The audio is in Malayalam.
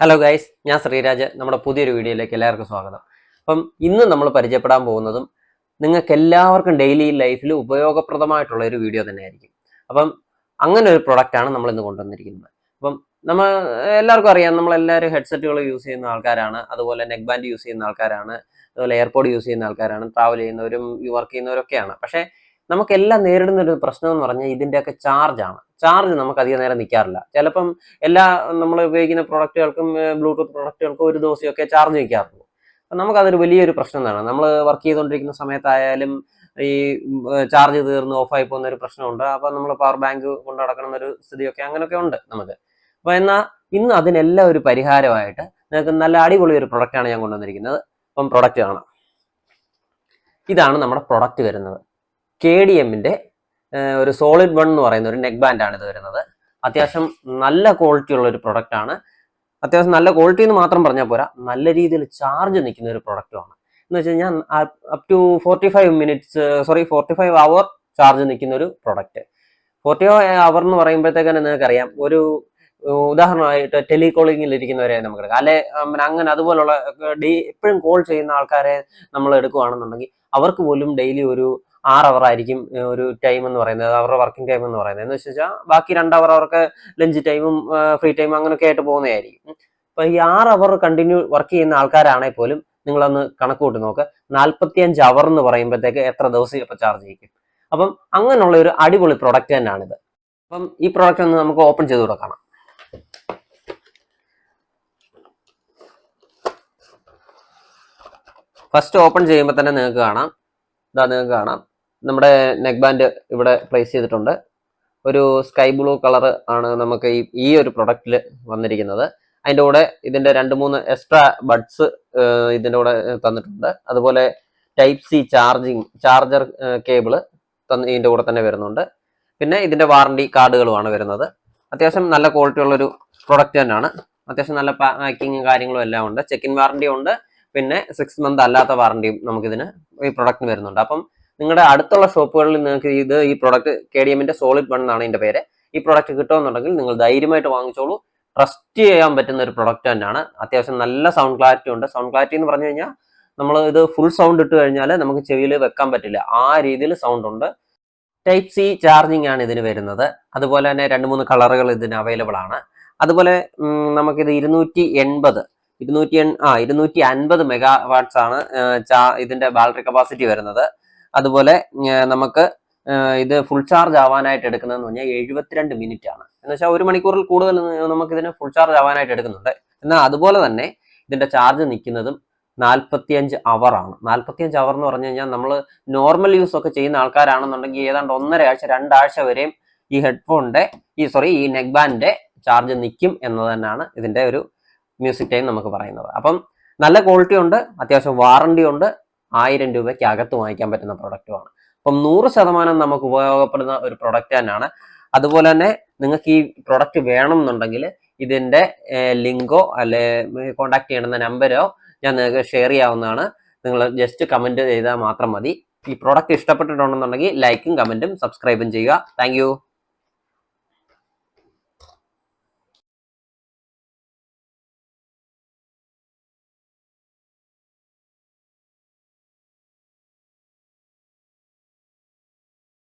ഹലോ ഗൈസ് ഞാൻ ശ്രീരാജ്. നമ്മുടെ പുതിയൊരു വീഡിയോയിലേക്ക് എല്ലാവർക്കും സ്വാഗതം. അപ്പം ഇന്ന് നമ്മൾ പരിചയപ്പെടാൻ പോകുന്നതും നിങ്ങൾക്ക് എല്ലാവർക്കും ഡെയിലി ലൈഫിൽ ഉപയോഗപ്രദമായിട്ടുള്ള ഒരു വീഡിയോ തന്നെയായിരിക്കും. അപ്പം അങ്ങനെ ഒരു പ്രൊഡക്റ്റാണ് നമ്മൾ ഇന്ന് കൊണ്ടുവന്നിരിക്കുന്നത്. അപ്പം നമ്മൾ എല്ലാവർക്കും അറിയാം നമ്മളെല്ലാവരും ഹെഡ്സെറ്റുകൾ യൂസ് ചെയ്യുന്ന ആൾക്കാരാണ്. അതുപോലെ നെക്ക് ബാൻഡ് യൂസ് ചെയ്യുന്ന ആൾക്കാരാണ്. അതുപോലെ എയർപോഡ് യൂസ് ചെയ്യുന്ന ആൾക്കാരാണ്. ട്രാവൽ ചെയ്യുന്നവരും വർക്ക് ചെയ്യുന്നവരൊക്കെയാണ്. പക്ഷേ നമുക്കെല്ലാം നേരിടുന്ന ഒരു പ്രശ്നം എന്ന് പറഞ്ഞാൽ ഇതിന്റെയൊക്കെ ചാർജാണ് ചാർജ് നമുക്ക് അധികം നേരം നിൽക്കാറില്ല. ചിലപ്പം എല്ലാ നമ്മൾ ഉപയോഗിക്കുന്ന പ്രൊഡക്റ്റുകൾക്കും ബ്ലൂടൂത്ത് പ്രൊഡക്റ്റുകൾക്കും ഒരു ദിവസമൊക്കെ ചാർജ് നിൽക്കാറുള്ളൂ. അപ്പം നമുക്കതൊരു വലിയൊരു പ്രശ്നം തന്നെ നമ്മൾ വർക്ക് ചെയ്തുകൊണ്ടിരിക്കുന്ന സമയത്തായാലും ഈ ചാർജ് തീർന്ന് ഓഫായി പോകുന്ന ഒരു പ്രശ്നമുണ്ട്. അപ്പം നമ്മൾ പവർ ബാങ്ക് കൊണ്ട് നടക്കണം എന്നൊരു സ്ഥിതിയൊക്കെ അങ്ങനെയൊക്കെ ഉണ്ട് നമുക്ക്. അപ്പോൾ എന്നാൽ ഇന്ന് അതിനെല്ലാം ഒരു പരിഹാരമായിട്ട് നിങ്ങൾക്ക് നല്ല അടിപൊളി ഒരു പ്രൊഡക്റ്റാണ് ഞാൻ കൊണ്ടുവന്നിരിക്കുന്നത്. അപ്പം പ്രൊഡക്റ്റ് കാണാം. ഇതാണ് നമ്മുടെ പ്രൊഡക്റ്റ് വരുന്നത്. കെ ഡി എമ്മിന്റെ ഒരു സോളിഡ് വൺ എന്ന് പറയുന്ന ഒരു നെക്ക് ബാൻഡാണ് ഇത് വരുന്നത്. അത്യാവശ്യം നല്ല ക്വാളിറ്റി ഉള്ള ഒരു പ്രൊഡക്റ്റ് ആണ്. അത്യാവശ്യം നല്ല ക്വാളിറ്റി എന്ന് മാത്രം പറഞ്ഞാൽ പോരാ നല്ല രീതിയിൽ ചാർജ് നിൽക്കുന്ന ഒരു പ്രൊഡക്റ്റുമാണ് എന്ന് വെച്ച് കഴിഞ്ഞാൽ up to forty five minutes sorry forty five hour charge നിൽക്കുന്ന ഒരു പ്രൊഡക്റ്റ് ഫോർട്ടി ഫൈവ് അവർ എന്ന് പറയുമ്പോഴത്തേക്കാണ് നിങ്ങൾക്കറിയാം ഒരു ഉദാഹരണമായിട്ട് ടെലികോളിങ്ങിൽ ഇരിക്കുന്നവരെ നമുക്ക് എടുക്കാം. അല്ലെ അങ്ങനെ അതുപോലുള്ള ഡേ എപ്പോഴും കോൾ ചെയ്യുന്ന ആൾക്കാരെ നമ്മൾ എടുക്കുകയാണെന്നുണ്ടെങ്കിൽ അവർക്ക് പോലും ഡെയിലി ഒരു ആറ് അവർ ആയിരിക്കും ഒരു ടൈം എന്ന് പറയുന്നത് അവരുടെ വർക്കിംഗ് ടൈം എന്ന് പറയുന്നത്. എന്ന് വെച്ച് വെച്ചാൽ ബാക്കി രണ്ട് അവർ അവർക്ക് ലഞ്ച് ടൈമും ഫ്രീ ടൈമും അങ്ങനെയൊക്കെ ആയിട്ട് പോകുന്നതായിരിക്കും. അപ്പൊ ഈ ആറ് അവർ കണ്ടിന്യൂ വർക്ക് ചെയ്യുന്ന ആൾക്കാരാണെങ്കിൽ പോലും നിങ്ങളൊന്ന് കണക്ക് കൂട്ടി നോക്ക്. നാൽപ്പത്തിയഞ്ച് അവർ എന്ന് പറയുമ്പോഴത്തേക്ക് എത്ര ദിവസം ഇപ്പൊ ചാർജ് ചെയ്യും അപ്പം അങ്ങനെയുള്ള ഒരു അടിപൊളി പ്രൊഡക്റ്റ് തന്നെയാണിത്. അപ്പം ഈ പ്രൊഡക്റ്റ് ഒന്ന് നമുക്ക് ഓപ്പൺ ചെയ്ത് കൊടുക്കണം ഫസ്റ്റ് ഓപ്പൺ ചെയ്യുമ്പോൾ തന്നെ നിങ്ങൾക്ക് കാണാം. ഇതാ നിങ്ങൾക്ക് കാണാം. നമ്മുടെ നെക്ക് ബാൻഡ് ഇവിടെ പ്ലേസ് ചെയ്തിട്ടുണ്ട്. ഒരു സ്കൈ ബ്ലൂ കളർ ആണ് നമുക്ക് ഈ ഈ ഒരു പ്രൊഡക്റ്റിൽ വന്നിരിക്കുന്നത്. അതിന്റെ കൂടെ ഇതിന്റെ രണ്ട് മൂന്ന് എക്സ്ട്രാ ബഡ്സ് ഇതിന്റെ കൂടെ തന്നിട്ടുണ്ട്. അതുപോലെ type C charging charger cable തന്ന് ഇതിന്റെ കൂടെ തന്നെ വരുന്നുണ്ട്. പിന്നെ ഇതിന്റെ വാറണ്ടി കാർഡുകളുമാണ് വരുന്നത്. അത്യാവശ്യം നല്ല ക്വാളിറ്റി ഉള്ളൊരു പ്രൊഡക്റ്റ് തന്നെയാണ്. അത്യാവശ്യം നല്ല പാക്കിങ്ങും കാര്യങ്ങളും എല്ലാം ഉണ്ട്. ചെക്കിൻ വാറണ്ടി ഉണ്ട്. പിന്നെ സിക്സ് മന്ത് അല്ലാത്ത വാറണ്ടിയും നമുക്കിതിന് ഈ പ്രൊഡക്റ്റിന് വരുന്നുണ്ട്. അപ്പം നിങ്ങളുടെ അടുത്തുള്ള ഷോപ്പുകളിൽ നിങ്ങൾക്ക് ഇത് ഈ പ്രൊഡക്റ്റ് കെ ഡി എമ്മിന്റെ സോളിഡ് വൺ എന്നാണ് ഇതിന്റെ പേര്. ഈ പ്രൊഡക്റ്റ് കിട്ടുമെന്നുണ്ടെങ്കിൽ നിങ്ങൾ ധൈര്യമായിട്ട് വാങ്ങിച്ചോളൂ. ട്രസ്റ്റ് ചെയ്യാൻ പറ്റുന്ന ഒരു പ്രൊഡക്റ്റ് തന്നെയാണ്. അത്യാവശ്യം നല്ല സൗണ്ട് ക്ലാരിറ്റി ഉണ്ട്. സൗണ്ട് ക്ലാരിറ്റി എന്ന് പറഞ്ഞു കഴിഞ്ഞാൽ നമ്മൾ ഇത് ഫുൾ സൗണ്ട് ഇട്ട് കഴിഞ്ഞാൽ നമുക്ക് ചെവിയിൽ വെക്കാൻ പറ്റില്ല. ആ രീതിയിൽ സൗണ്ട് ഉണ്ട്. ടൈപ്പ് സി ചാർജിങ് ആണ് ഇതിന് വരുന്നത്. അതുപോലെ തന്നെ രണ്ട് മൂന്ന് കളറുകൾ ഇതിന് അവൈലബിൾ ആണ്. അതുപോലെ നമുക്കിത് ഇരുന്നൂറ്റി എൺപത് ഇരുന്നൂറ്റി ആ ഇരുന്നൂറ്റി അൻപത് മെഗാ വാട്ട്സ് ആണ് ഇതിന്റെ ബാറ്ററി കപ്പാസിറ്റി വരുന്നത്. അതുപോലെ നമുക്ക് ഇത് ഫുൾ ചാർജ് ആവാനായിട്ട് എടുക്കുന്നതെന്ന് പറഞ്ഞാൽ എഴുപത്തിരണ്ട് മിനിറ്റ് ആണ്. എന്ന് വെച്ചാൽ ഒരു മണിക്കൂറിൽ കൂടുതൽ നമുക്ക് ഇതിന് ഫുൾ ചാർജ് ആവാനായിട്ട് എടുക്കുന്നുണ്ട്. എന്നാൽ അതുപോലെ തന്നെ ഇതിന്റെ ചാർജ് നിൽക്കുന്നതും നാൽപ്പത്തിയഞ്ച് അവർ ആണ്. നാൽപ്പത്തിയഞ്ച് അവർ എന്ന് പറഞ്ഞു കഴിഞ്ഞാൽ നമ്മൾ നോർമൽ യൂസ് ഒക്കെ ചെയ്യുന്ന ആൾക്കാരാണെന്നുണ്ടെങ്കിൽ ഏതാണ്ട് ഒന്നര ആഴ്ച രണ്ടാഴ്ച വരെയും ഈ ഹെഡ്ഫോണിന്റെ ഈ സോറി ഈ നെക്ക് ബാൻഡിന്റെ ചാർജ് നിൽക്കും എന്നത് തന്നെയാണ് ഇതിന്റെ ഒരു മ്യൂസിക് ടൈം നമുക്ക് പറയുന്നത്. അപ്പം നല്ല ക്വാളിറ്റി ഉണ്ട് അത്യാവശ്യം വാറണ്ടി ഉണ്ട് ആയിരം രൂപയ്ക്ക് അകത്ത് വാങ്ങിക്കാൻ പറ്റുന്ന പ്രൊഡക്റ്റുമാണ് അപ്പം നൂറ് ശതമാനം നമുക്ക് ഉപയോഗപ്പെടുന്ന ഒരു പ്രൊഡക്റ്റ് തന്നെയാണ്. അതുപോലെ തന്നെ നിങ്ങൾക്ക് ഈ പ്രൊഡക്റ്റ് വേണം എന്നുണ്ടെങ്കിൽ ഇതിന്റെ ലിങ്കോ അല്ലെ കോൺടാക്ട് ചെയ്യേണ്ട നമ്പരോ ഞാൻ നിങ്ങൾക്ക് ഷെയർ ചെയ്യാവുന്നതാണ്. നിങ്ങൾ ജസ്റ്റ് കമന്റ് ചെയ്താൽ മാത്രം മതി. ഈ പ്രൊഡക്റ്റ് ഇഷ്ടപ്പെട്ടിട്ടുണ്ടെന്നുണ്ടെങ്കിൽ ലൈക്കും കമന്റും സബ്സ്ക്രൈബും ചെയ്യുക. താങ്ക്